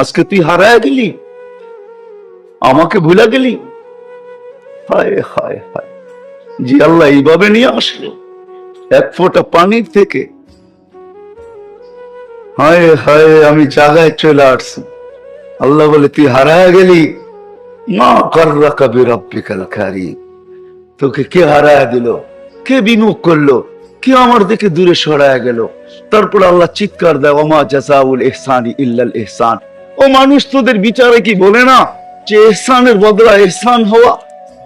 আজকে তুই হারায় গেলি? আমাকে ভুলে গেলি? হায় হায় হায়। জি আল্লাহ এইভাবে নিয়ে আসলো, এক ফোঁটা পানির থেকে। হায় হায়, আমি জায়গায় চলে আসছি। আল্লাহ বলে, তুই হারায় গেলি? মা কররা কবি রব্বিকাল খারি তোকে কে হারায় দিল? কে বিমুখ করল? কে আমার দিকে দূরে সরায় গেল? তারপর আল্লাহ চিৎকার দেয়, ওমা জাজাউল ইহসানি ইল্লাল ইহসান। ও মানুষ তোদের বিচারে কি বলে না? যে এহসানের বদলা এহসান হওয়া,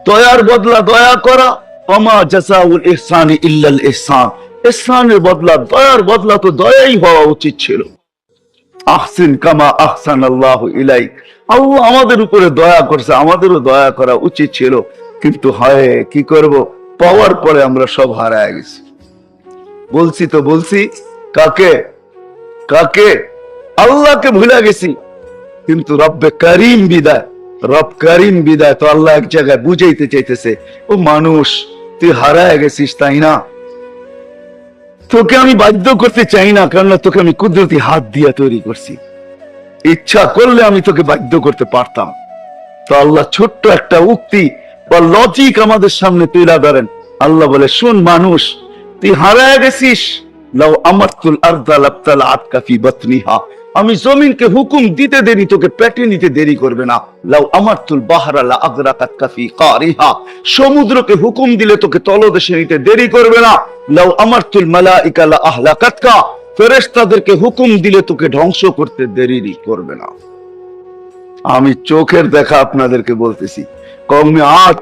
দয়ার বদলা দয়া করা, ওমা জাজাউল ইহসানি ইল্লাল ইহসান ইহসানের বদলা, দয়ার বদলা তো দয়াই হওয়া উচিত ছিল। আহসিন কামা আহসান আল্লাহ ইলাই আল্লাহ আমাদের উপরে দয়া করছে, আমাদেরও দয়া করা উচিত ছিল। কিন্তু হয়, কি করব? পাওয়ার পরে আমরা সব হারায় গেছি। বলছি তো বলছি, কাকে? কাকে? আল্লাহকে ভুলে গেছি। কিন্তু রব্বে করিম বিদায়, রব করিম বিদায় তো আল্লাহ এক জায়গায় বুঝাইতে চাইতেছে, ও মানুষ, তুই হারায় গেছিস, তাই না? তোকে আমি বাধ্য করতে চাই না কারণ তোকে আমি কুদরতি হাত দিয়ে তৈরি করছি। ইচ্ছা করলে আমি তোকে বাধ্য করতে পারতাম। তো আল্লাহ ছোট্ট একটা উক্তি বা লজিক আমাদের সামনে তুলে ধরেন। আল্লাহ বলে, শুন মানুষ, তুই হারায় গেছিস। লাউ আমাতুল আরদা লাবতাল আতকা ফি বাতনিহা। আমি জমিনকে হুকুম দিতে দেরি, তোকে পেটে নিতে দেরি করবে না। লাউ আমাতুল বাহরা লা আগরাকাত কাফি কারিহা। সমুদ্রকে হুকুম দিলে তোকে তলদেশে নিতে দেরি করবে না। লাউ আমাতুল মালাইকা লা আহলাকাতকা ফেরেশতাদেরকে হুকুম দিলে তোকে ধ্বংস করতে দেরি করবে না। আমি চোখের দেখা আপনাদেরকে বলতেছি কমে আদ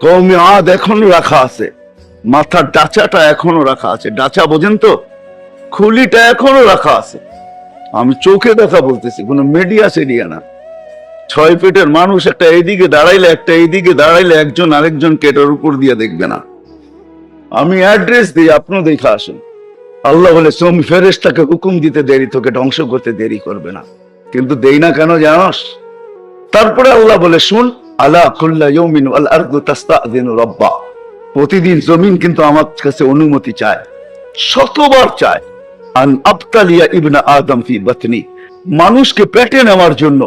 কমে আদ এখনও রাখা আছে। মাথার ডাচাটা এখনও রাখা আছে। ডাচা বোঝেন তো? খুলিটা এখনও রাখা আছে। আমি চোখে দেখা বলতেছি, কোনো মিডিয়া সেডিয়া না। ছয় ফিটের মানুষ একটা এইদিকে দাঁড়াইলে, একটা এইদিকে দাঁড়াইলে একজন আরেকজনকে এটার উপর দিয়ে দেখবে না। আমি অ্যাড্রেস দিই, আপনিও দেখে আসুন। আল্লাহ বলে, সোম ফেরেশতাকে হুকুম দিতে দেরি, তোকে ধ্বংস করতে দেরি করবে না। কিন্তু দেই না কেন জানস? তারপরে আল্লাহ বলে, শুন, আলা কুল্লা ইয়াউমিন ওয়াল আরদু তাস্তাযিনু রাব্বা। প্রতিদিন জমিন কিন্তু আমার কাছে অনুমতি চায়, শতবার চায়। আন আবতালিয়া ইবনা আদম ফি বাতনি। মানুষকে পেটে নেওয়ার জন্য।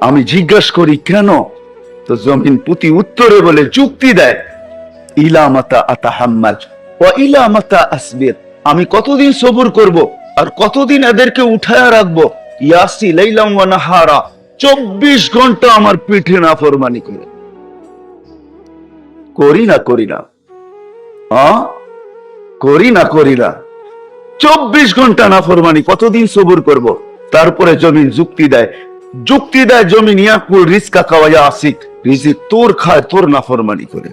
আমি জিজ্ঞাসা করি, কেন? তো জমিন প্রতি উত্তরে বলে যুক্তি দেয় ইলামাতা আতাহাম্মাল ও ইলামাতা আসবির। আমি কতদিন সবুর করব আর কতদিন এদেরকে উঠায়া রাখব? ইয়াসি লাইলাম ওয়া নাহারা। চব্বিশ ঘণ্টা আমার পিঠে না ফরমানি করে। করি না করি না। হ্যাঁ করি না করি না। চব্বিশ ঘণ্টা না ফরমানি কতদিন সবুর করব? তারপরে জমিন যুক্তি দেয়। যুক্তি দেয় ইয়াকুল রিস্কা আসিক। রিজিক তোর খায়, তোর না ফরমানি করে।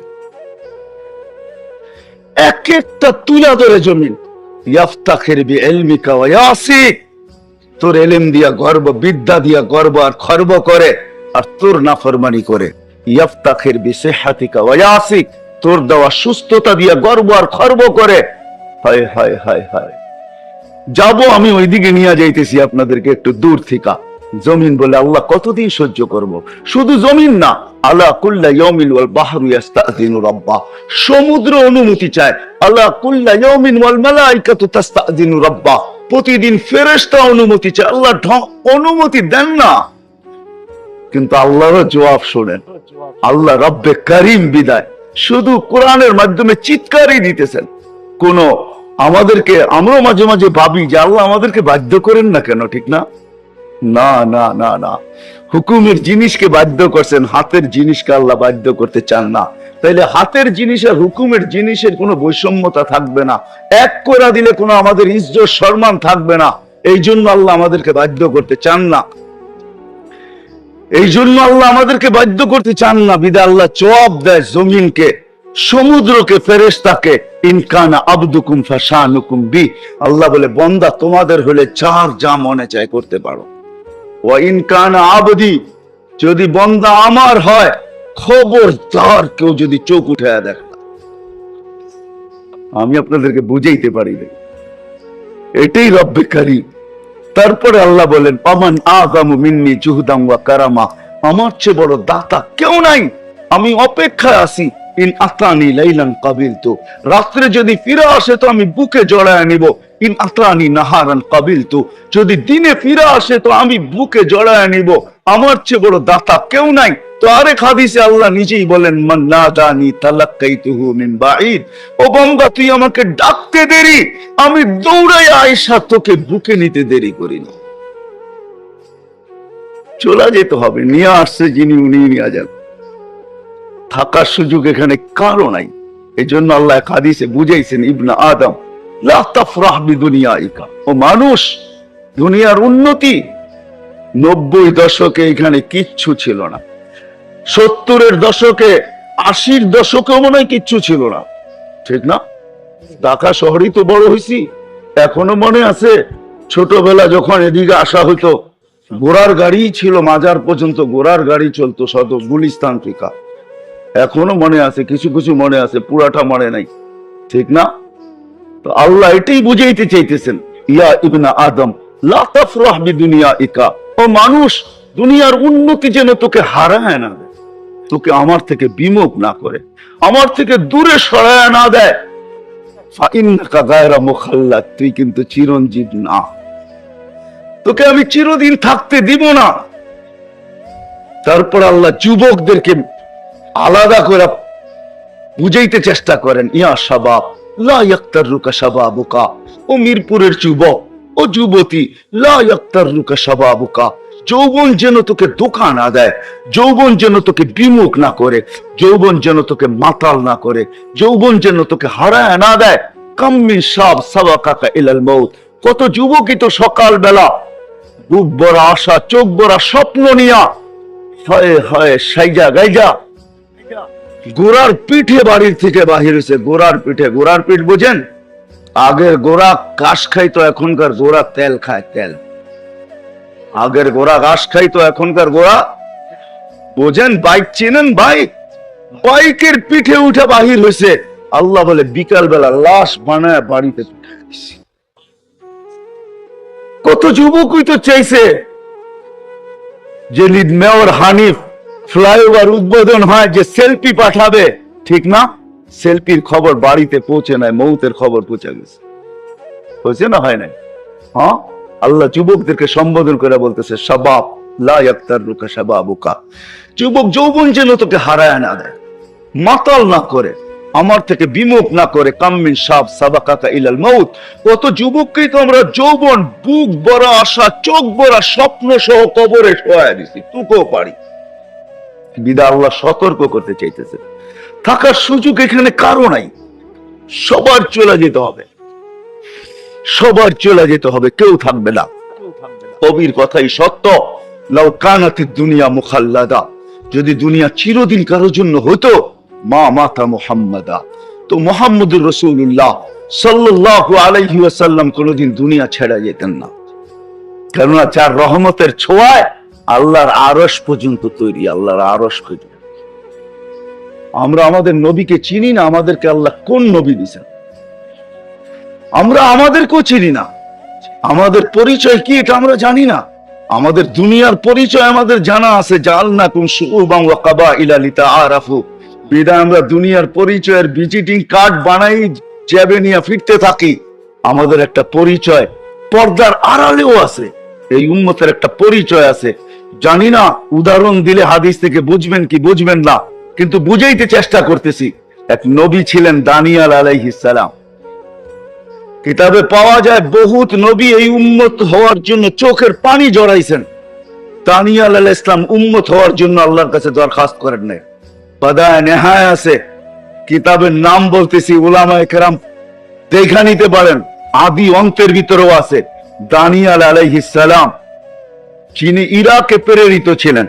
এক একটা তুলা ধরে জমিন। ইয়াসিক তোর দিয়া গর্ব, বিদ্যা দিয়া গর্ব আর খর্ব করে আর তোর নাফরমানি করে। ইয়াফতাখির বি সিহহাতিকা ওয়া আসিক। তোর দেওয়া সুস্থতা দিয়া গর্ব আর খর্ব করে। হায় হায় হায় হায়। যাব, আমি ওইদিকে নিয়ে যাইতেছি আপনাদেরকে একটু দূর থেকে। জমিন বলে আল্লাহ কতদিন সহ্য করব? শুধু জমিন না, আল্লাহ কুল্লা ওয়াল বাহরু রাব্বা। সমুদ্র অনুমতি চায়, আল্লাহ কুল্লা ওয়াল মালাইকাতু তাস্তাযিনু রাব্বা। প্রতিদিন ফেরেশতা অনুমতি চায়, আল্লাহ অনুমতি দেন না। কিন্তু আল্লাহর জবাব শোনেন, আল্লাহ রব্বে করিম বিদায়। শুধু কোরআনের মাধ্যমে চিৎকারই দিতেছেন। কোন আমাদেরকে, আমরাও মাঝে মাঝে ভাবি যে আল্লাহ আমাদেরকে বাধ্য করেন না কেন, ঠিক না? না না না না। হুকুমের জিনিসকে বাধ্য করছেন, হাতের জিনিসকে আল্লাহ বাধ্য করতে চান না। তাইলে হাতের জিনিস আর হুকুমের জিনিসের কোনো বৈষম্যতা থাকবে না। এক করে দিলে কোনো আমাদের ইজ্জত, সম্মান থাকবে না। এই জন্য আল্লাহ আমাদেরকে বাধ্য করতে চান না। এই জন্য আল্লাহ আমাদেরকে বাধ্য করতে চান না। বিদা আল্লাহ জবাব দেয় জমিনকে। সমুদ্রকে ফেরেশতাকে ইনকানা আবদুকুম ফাশানুকুম বি আল্লাহ বলে, বন্দা তোমাদের হলে চার যা মনে চায় করতে পারো। ও ইনকানা আবদি যদি বন্দা আমার হয় খবরদার কেউ যদি চোখ উঠে দেখ। আমি আপনাদেরকে বুঝাইতে পারি নাই। এটাই রব্বে কারিম। তারপরে আল্লাহ বলেন অমান আগামু মিন্নি জুহুদাম ওয়া কারামা আমার চেয়ে বড় দাতা কেউ নাই। আমি অপেক্ষায় আছি ইন আতানি লাইলান কাবিল তো রাত্রে যদি ফিরে আসে তো আমি বুকে জড়ায় নিব। ইন নাহারান কাবিল তো যদি দিনে ফিরে আসে তো আমি বুকে জড়ায় নিব। আমার চেয়ে বড় দাতা কেউ নাই। তো আরেক হাদিসে আল্লাহ নিজেই বলেন, মান বাঈদ। ও তুই আমাকে ডাকতে দেরি। আমি দৌড়াই আয়েশা তোকে বুকে নিতে দেরি করিনি চলে যেতে হবে। নিয়ে আসছে যিনি উনি নিয়ে যান থাকার সুযোগ এখানে কারও নাই। এই জন্য আল্লাহ এক হাদিসে বুঝাইছেন, ইবনা আদম ও মানুষ, দুনিয়ার উন্নতি নব্বই দশকে এখানে কিচ্ছু ছিল না। সত্তরের দশকে, আশির দশকেও মনে হয় কিচ্ছু ছিল না। ঠিক না? ঢাকা শহরই তো বড় হয়েছি এখনও মনে আছে, ছোটবেলা যখন এদিকে আসা হতো ঘোড়ার গাড়ি ছিল মাজার পর্যন্ত, ঘোড়ার গাড়ি চলতো শত গুলিস্তান থেকে। এখনও মনে আছে, কিছু কিছু মনে আছে, পুরাটা মনে নাই। ঠিক না? তো আল্লাহ এটাই বুঝাইতে চাইতেছেন, ইয়া ইবনা আদম, লা তাফরাহ বিদুনিয়া ইকা ও মানুষ, দুনিয়ার উন্নতি যেন তোকে হারায় না দেয়, তোকে আমার থেকে বিমুখ না করে, আমার থেকে দূরে সরায় না দেয়। তুই কিন্তু চিরঞ্জীব না। তোকে আমি চিরদিন থাকতে দিব না। তারপর আল্লাহ যুবকদেরকে আলাদা করে বুঝাইতে চেষ্টা করেন, ইয়া শাবাব, লা ইয়াক্তারুকা শাবাবুকা। ও মিরপুরের যুবক, ও যুবতী, লা ইয়াক্তারুকা শাবাবুকা। যৌবন যেন তোকে দোকা না দেয়, যৌবন যেন তোকে বিমুখ না করে, যৌবন যেন তোকে মাতাল না করে, যৌবন যেন তোকে হারায় না দেয়। কাম্মিন সাব সাবাকাকা ইলাল মৌত কত যুবকই তো সকাল বেলা বুক ভরা আশা চোখ ভরা স্বপ্ন নিয়া হয় হয় সাইজা গাইজা গোড়ার পিঠে বাড়ির থেকে বাহির হয়েছে গোড়ার পিঠে গোড়ার পিঠ বোঝেন? আগের গোড়া কাশ খাইতো, এখনকার গোড়া তেল খায়, তেল। আগের গোড়া ঘাস খাইতো, এখনকার গোড়া বোঝেন? বাইক চেনেন বাইক বাইকের পিঠে উঠে বাহির হয়েছে আল্লাহ বলে বিকাল বেলা লাশ বানায় বাড়িতে কত যুবকই তো চাইছে যে মেয়র হানিফ ফ্লাইওভার উদ্বোধন হয়, যে সেলফি পাঠাবে। ঠিক না? সেলফির খবর বাড়িতে পৌঁছে নাই, মৌতের খবর পৌঁছে গেছে। হয়েছে না হয় নাই? হ্যাঁ? আল্লাহ যুবকদেরকে সম্বোধন করে বলতেছে, সবাব রুকা যুবক যৌবন যেন তোকে হারায় না দেয়। মাতাল না করে, আমার থেকে বিমুখ না করে, কাম্মিন ইলাল মৌত। কত যুবককেই তো আমরা যৌবন, বুক বড় আশা, চোখ বড় স্বপ্ন সহ কবরে শোয়া দিছি, তুকেও পারি। বিদা আল্লাহ সতর্ক করতে চাইতেছে। থাকার সুযোগ এখানে কারও নাই। সবার চলে যেতে হবে। সবার চলে যেতে হবে। কেউ থাকবে না। কবির কথাই সত্য। লাউ কানাতি দুনিয়া মুখাল্লাদা। যদি দুনিয়া চিরদিন কারোর জন্য হতো, মা মাতা মুহাম্মাদা। তো মোহাম্মদুর রসুল্লাহ সাল্লাল্লাহু আলাইহি ওয়াসাল্লাম কোনোদিন দুনিয়া ছেড়ে যেতেন না। কেননা যার রহমতের ছোঁয়ায় আল্লাহর আরস পর্যন্ত তৈরি, আল্লাহর আরস পর্যন্ত। আমরা আমাদের নবীকে চিনি না, আমাদেরকে আল্লাহ কোন নবী দিছেন? আমরা আমাদেরকেও চিনি না। আমাদের পরিচয় কি এটা আমরা জানি না। আমাদের দুনিয়ার পরিচয় আমাদের জানা আছে। জাল না কুম সুবাং ওয়াকাবা ইলালিতা আরাফু বিদায় আমরা দুনিয়ার পরিচয়ের ভিজিটিং কার্ড বানাই জ্যাবে নিয়ে ফিরতে থাকি। আমাদের একটা পরিচয় পর্দার আড়ালেও আছে। এই উম্মতের একটা পরিচয় আছে। জানি না, উদাহরণ দিলে হাদিস থেকে বুঝবেন কি বুঝবেন না, কিন্তু বুঝাইতে চেষ্টা করতেছি। এক নবী ছিলেন দানিয়াল আলাইহিস সালাম। কিতাবে পাওয়া যায় বহুত নবী এই উম্মত হওয়ার জন্য চোখের পানি জড়াইছেন। দানিয়াল আলাহ ইসলাম উম্মত হওয়ার জন্য আল্লাহর কাছে দরখাস্ত করেন নাই। বাদায় নেহায় আছে। কিতাবের নাম বলতেছি, উলামায়ে কেরাম, দেখা নিতে পারেন। আদি অন্তের ভিতরেও আছে। দানিয়াল আলাইহিস সালাম। যিনি ইরাকে প্রেরিত ছিলেন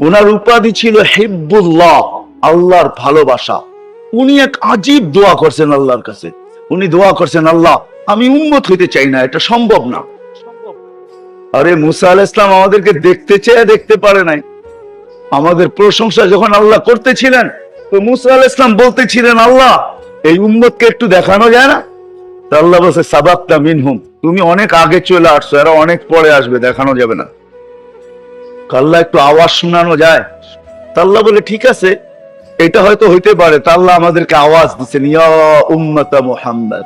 ওনার উপাধি ছিল হিব্বুল্লাহ, আল্লাহর ভালোবাসা। উনি এক আজীব দোয়া করছেন আল্লাহর কাছে। উনি দোয়া করছেন, আল্লাহ, আমি উম্মত হইতে চাই না, এটা সম্ভব না। আরে মুসা আল ইসলাম আমাদেরকে দেখতে চেয়ে দেখতে পারে নাই। আমাদের প্রশংসা যখন আল্লাহ করতেছিলেন, তো মুসা আল ইসলাম বলতেছিলেন, আল্লাহ, এই উম্মতকে একটু দেখানো যায় না? আল্লাহ বলছে সাবাবটা মিনহুম। তুমি অনেক আগে চলে আসছো, এরা অনেক পরে আসবে, দেখানো যাবে না। আল্লাহ একটু আওয়াজ শোনানো যায়? তা আল্লাহ বলে, ঠিক আছে, এটা হয়তো হইতে পারে। তা আল্লাহ আমাদেরকে আওয়াজ দিচ্ছেন উম্মতা মুহাম্মদ।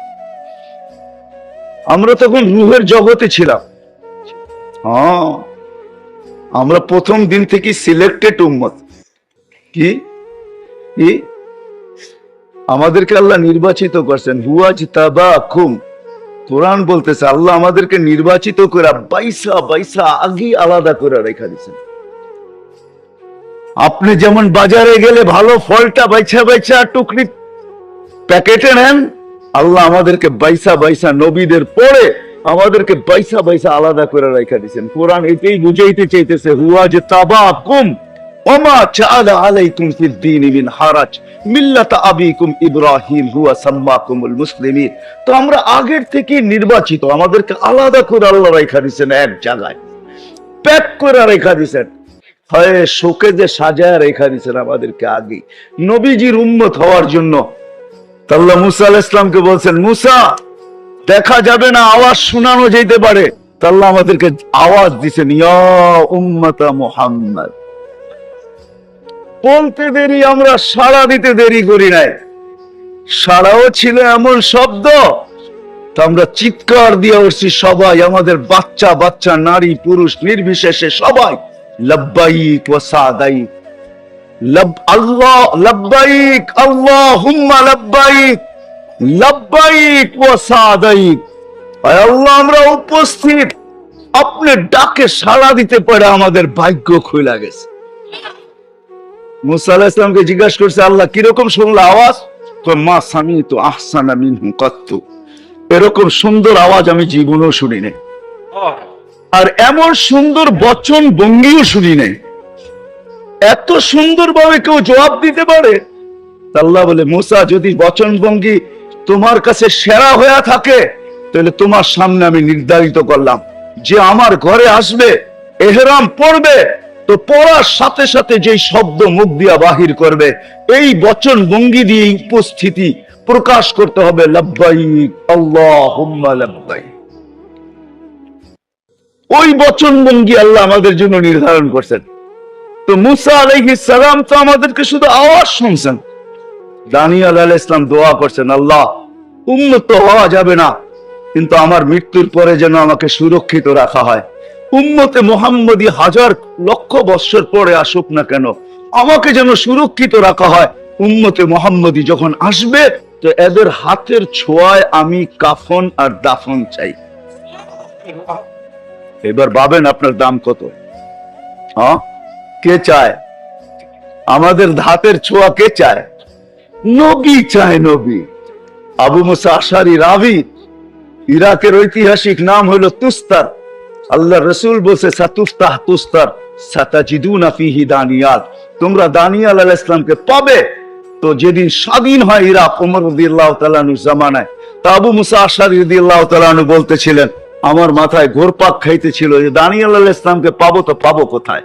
আমরা তখন রুহের জগতে ছিলাম। হ্যাঁ আমরা প্রথম দিন থেকে সিলেক্টেড উম্মত। কি? কি? আমাদেরকে আল্লাহ নির্বাচিত করছেন। হুয়াজ তাবা খুম কোরআন বলতেছে, আল্লাহ আমাদেরকে নির্বাচিত করে বাইসা বাইসা আগে আলাদা করে রেখা দিয়েছেন। আপনি যেমন বাজারে গেলে ভালো ফলটা বাইছা বাইছা টুকরি প্যাকেটে নেন, আল্লাহ আমাদেরকে বাইসা বাইসা নবীদের পরে আমাদেরকে বাইসা বাইসা আলাদা করে রেখা দিয়েছেন। কোরআন এটাই বুঝাইতে চাইতেছে, হুয়া যে তাবা কুম। ওমা তো আমরা আগের থেকে নির্বাচিত, আমাদেরকে আলাদা করে আল্লাহ রেখা দিয়েছেন এক জায়গায়। প্যাক করে রেখা দিয়েছেন। হয় শোকে যে সাজায় রেখা দিয়েছেন আমাদেরকে আগে নবীজির উম্মত হওয়ার জন্য। তাল্লাহ মুসা আলাহ ইসলামকে বলছেন, মুসা, দেখা যাবে না, আওয়াজ শোনানো যেতে পারে। তাল্লাহ আমাদেরকে আওয়াজ দিছেন ইয়া উম্মতা মুহাম্মদ। বলতে দেরি, আমরা সাড়া দিতে দেরি করি নাই। সাড়াও ছিল এমন শব্দ আমরা চিৎকার দিয়ে উঠছি, সবাই আমাদের বাচ্চা বাচ্চা, নারী, পুরুষ, নির্বিশেষে সবাই, লব্বাইক ওয়া সাদাইক। লব, আল্লাহ, লব্বাইক, আল্লাহুম্মা লব্বাইক লব্বাইক সাদাইক। আল্লাহ, আমরা উপস্থিত। আপনি ডাকে সাড়া দিতে পারে আমাদের ভাগ্য খুলে গেছে। মুসা জিজ্ঞাসা করছে, আল্লাহ, কীরকম শুনলো আওয়াজ? তো মা তো আহসানা এরকম সুন্দর আওয়াজ আমি জীবনেও শুনি নাই। আর এমন সুন্দর বচন শুনি নাই। এত সুন্দর ভাবে কেউ জবাব দিতে পারে? আল্লাহ বলে, মুসা, যদি বচন ভঙ্গি তোমার কাছে সেরা হয়ে থাকে, তাহলে তোমার সামনে আমি নির্ধারিত করলাম। যে আমার ঘরে আসবে, এহরাম পড়বে তো পড়ার সাথে সাথে যেই শব্দ মুখ দিয়া বাহির করবে, এই বচন ভঙ্গি দিয়ে উপস্থিতি প্রকাশ করতে হবে ওই বচন ভঙ্গি আল্লাহ আমাদের জন্য নির্ধারণ করছেন। তো মুসা আলাইহিস সালাম তো আমাদেরকে শুধু আওয়াজ শুনছেন। দানিয়াল আলাইহিস ইসলাম দোয়া করছেন, আল্লাহ উন্নত হওয়া যাবে না, কিন্তু আমার মৃত্যুর পরে যেন আমাকে সুরক্ষিত রাখা হয়। উম্মতে মোহাম্মদী হাজার লক্ষ বৎসর পরে আসুক না কেন, আমাকে যেন সুরক্ষিত রাখা হয়। উম্মতে মোহাম্মদী যখন আসবে, তো এদের হাতের ছোঁয়ায় আমি কাফন আর দাফন চাই। এবার ভাবেন আপনার দাম কত? হ্যাঁ? কে চায়? আমাদের ধাতের ছোঁয়া কে চায়? নবী চায় নবী। আবু মুসা আশারি রাভি ইরাকের ঐতিহাসিক নাম হলো তুস্তার। আল্লাহ রসুল বলছে সাতুস্তাহ তুস্তার, সাতাজিদুনা ফিহি তোমরা দানিয়াল আলাইহিস পাবে। তো যেদিন স্বাধীন হয় ইরাক ওমর জামানায় তাবু মুসা আশারি রাদিয়াল্লাহু তাআলা বলতেছিলেন, আমার মাথায় ঘোরপাক খাইতেছিল যে দানিয়াল আলাইহিস ইসলামকে পাবো তো পাবো কোথায়?